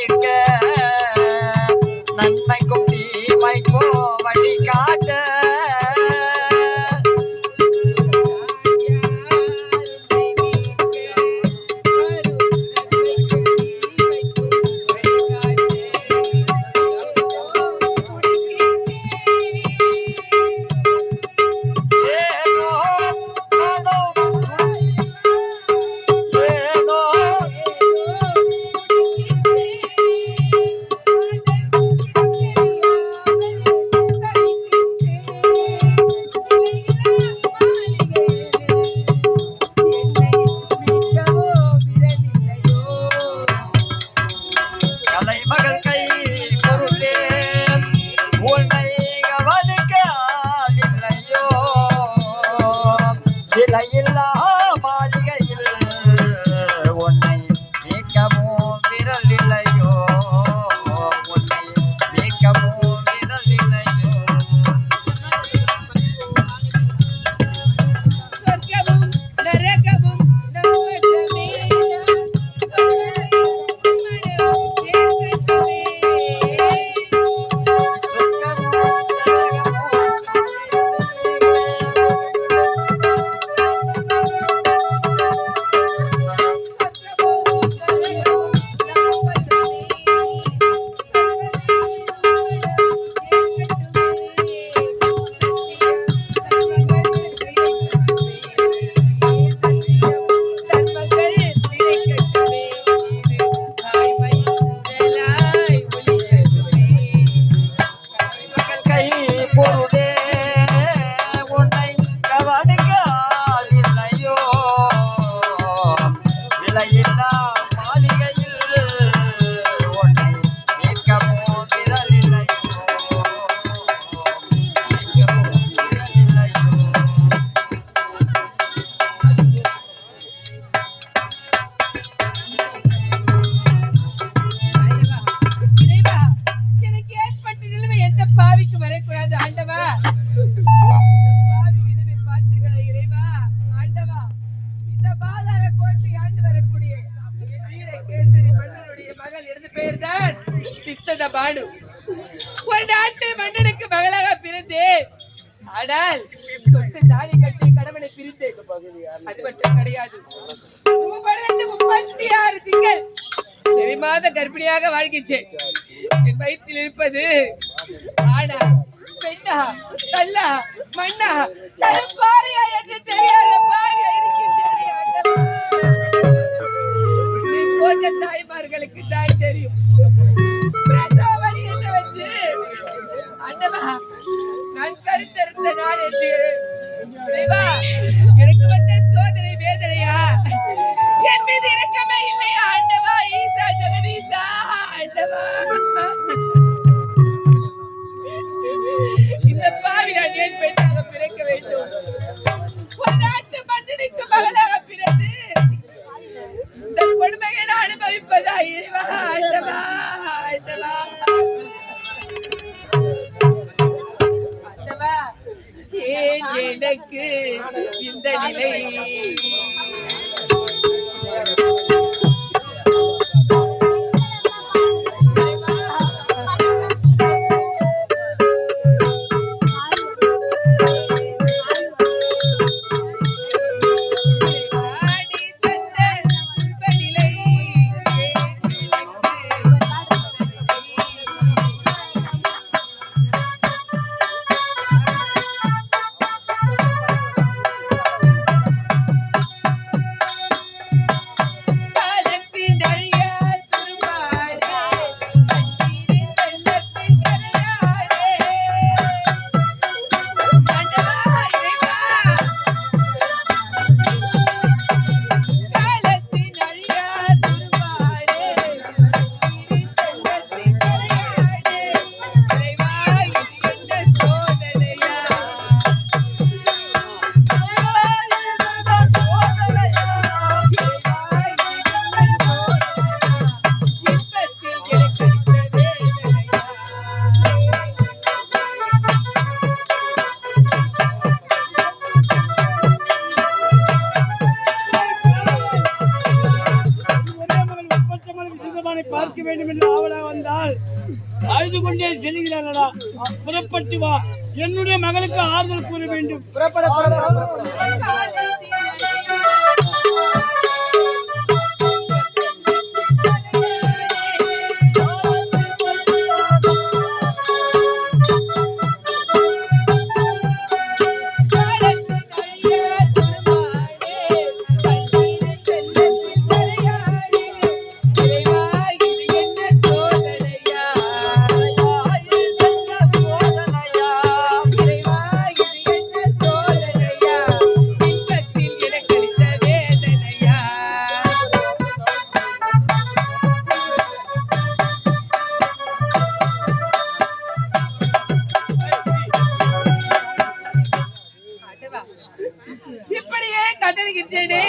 தீர்க்க நன்மைக்கும் தீமைக்கும் வழிகாட்டு. রাম மன்னனுடைய மகள் இருந்து பெயர்தான் கிருஷ்ணத பானு. ஒரு நாட்டு மன்னனுக்கு மகளாக பிறந்தேன். ஆனால் தொட்டு தாலி கட்டி கணவனை பிரித்தேன். அது மட்டும் கிடையாது. முப்பத்தி ஆறு திங்கள் செவி கர்ப்பிணியாக வாழ்கின்றேன். என் வயிற்றில் இருப்பது ஆடா பெண்ணா கல்லா மண்ணா பாரியா என்று தெரியாத பாரியா இருக்கின்றேன் ஆண்டவா. தாய் போன்ற தான் தெரியும். பிரசவ வலி என்று வச்சு? ஆண்டவா நான் கருத்தறுத்த நாள் என்று. எனக்கு வந்த சோதனை வேதனையா? என் மீது இறக்கமே இல்லையா ஆண்டவா ஈசா ஜெகதீசா ஆண்டவா இந்த பாவி நான் ஏன் பெண்ணாக பிறக்க வேண்டும்? ஒரு நாட்டு மன்னனுக்கு மகளாக பிறந்து அழுது கொண்டே செல்கிறானடா. புறப்பட்டு வா. என்னுடைய மகளுக்கு ஆறுதல் கூற வேண்டும். இப்படியே கதறுகின்றேனே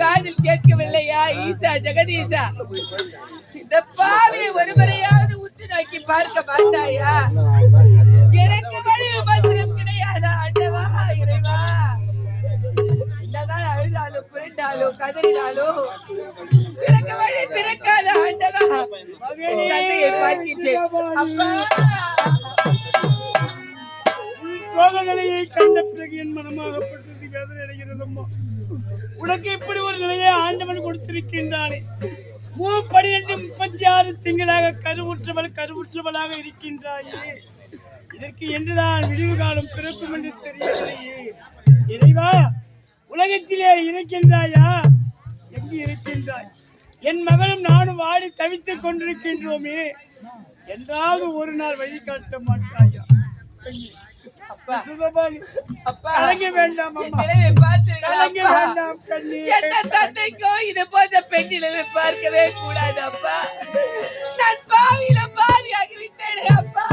காதில் கேட்கவில்லையா? ஈசா ஜெகதீசா. இந்த பாவியை ஒருவரையாவது உற்று நோக்கி பார்க்க மாட்டாயா? எனக்கு வழி பத்திரம் கிடையாதா ஆண்டவா இறைவா. என்னதான் அழுதாலும் புரண்டாலும் கதறினாலும் எனக்கு வழி பிறக்காத ஆண்டவா உன் தந்தையை பார்க்கின்றேன். அப்பா! உன் கண்ட என் மனமாகப்பட்டது வேதனை அடைகிறது உனக்கு இப்படி ஒரு நிலையை ஆண்டவன் கொடுத்திருக்கின்றானே. மூ பனிரெண்டு முப்பத்தி ஆறு திங்களாக கருவுற்றவள் கருவுற்றவளாக இருக்கின்றாயே. இதற்கு என்றுதான் விடிவு காலம் பிறக்கும் என்று தெரியவில்லையே. இறைவா உலகத்திலே இருக்கின்றாயா? எங்கு இருக்கின்றாய்? என் மகளும் நானும் வாடி தவித்துக் கொண்டிருக்கின்றோமே. என்றாவது ஒரு நாள் வழி காட்ட மாட்டாயா? அப்பா. கலங்க வேண்டாம் கலங்க? வேண்டாம் கண்ணி. எந்த தந்தைக்கும் இது போன்ற பார்க்கவே கூடாது அப்பா. நான் பாவியில பாவியாகி விட்டேனே அப்பா.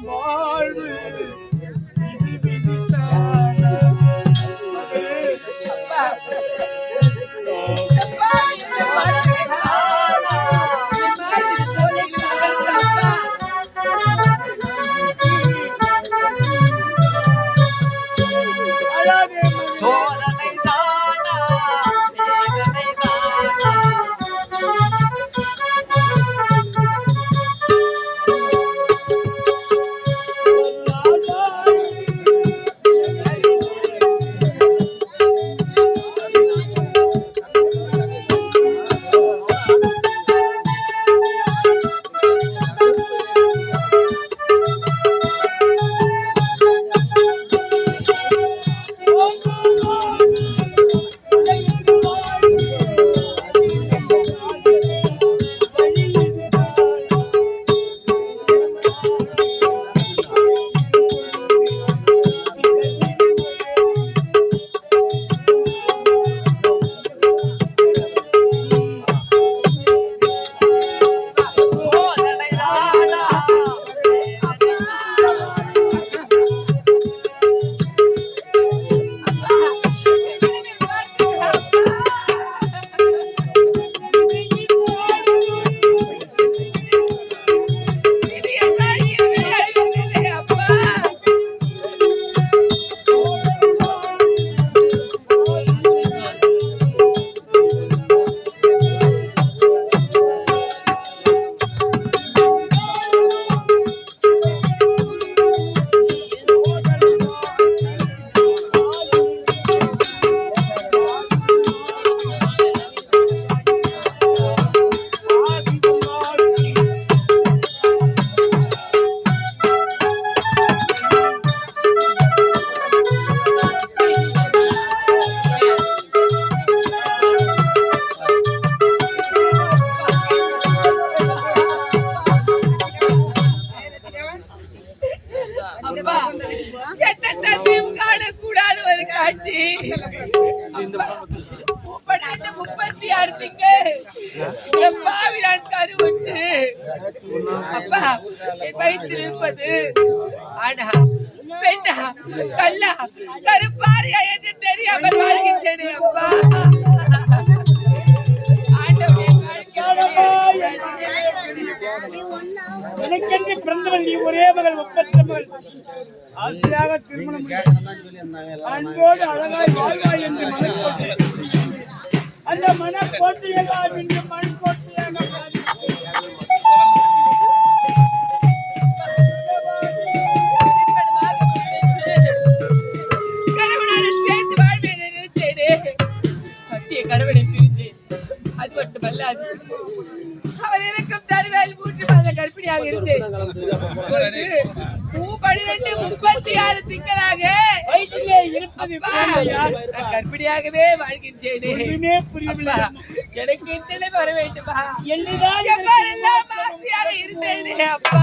அப்பா இந்த கல்லா. கருப்பாரியா என்று தெரியாமல் வாழ்கின்றேனே அப்பா. எனக்கென்று பிறந்தவள் நீ ஒரே மகள் ஒப்பற்ற மகள். ஆசையாக திருமணம் அன்போடு அழகாய் வாழ்வாய் என்று மனக்கோட்டை. அந்த மனக்கோட்டையெல்லாம் இன்று மண் கோட்டையாக மாறி மட்டுமல்லாது அவர் இருக்கும் தருவாயில் மூன்று மாத கர்ப்பிணியாக பூ பனிரெண்டு முப்பத்தி ஆறு திங்களாக கர்ப்பிணியாகவே வாழ்கின்றேனே. எனக்கு இத்தனை வர வேண்டுமா? என்னதான் இருந்தேனே அப்பா.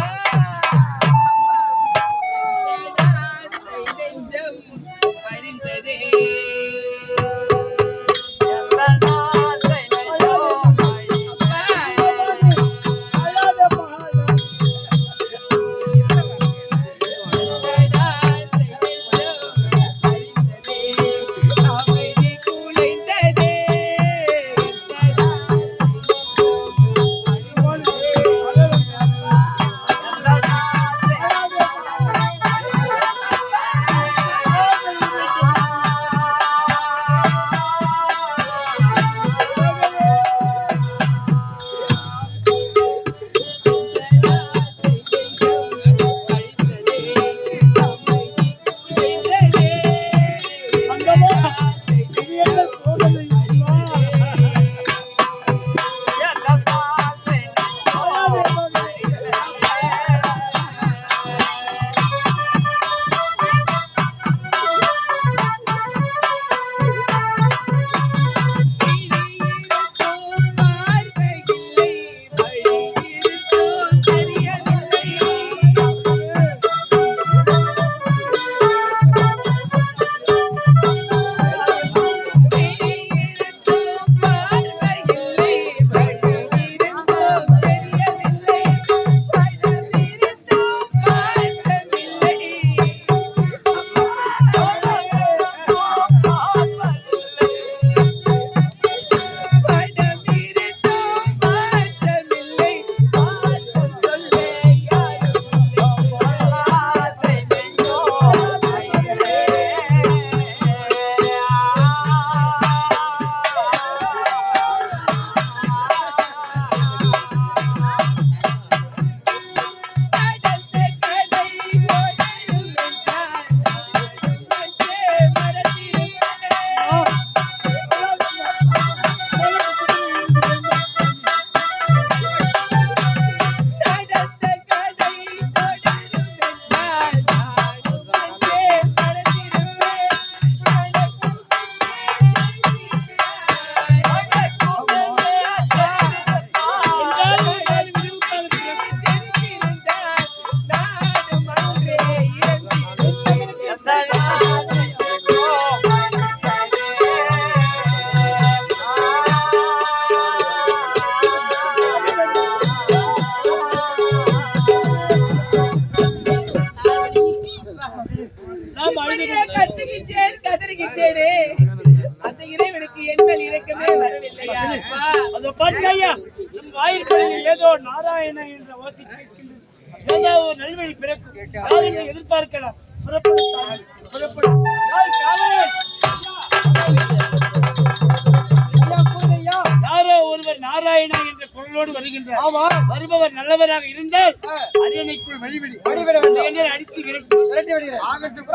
ஒரு நல்வழி பிறக்கும் எதிர்பார்க்கலாம் புறப்படு தாய், புறப்படு யார் காவலன்? யாரோ ஒருவர் நாராயணா என்ற குரலோடு வருகின்றார் ஆமா வருபவர் நல்லவராக இருந்தால் அரியணைக்குள் வழிவிடு வழிவிட அடித்து விரட்டி விரட்டி ஆகட்டும்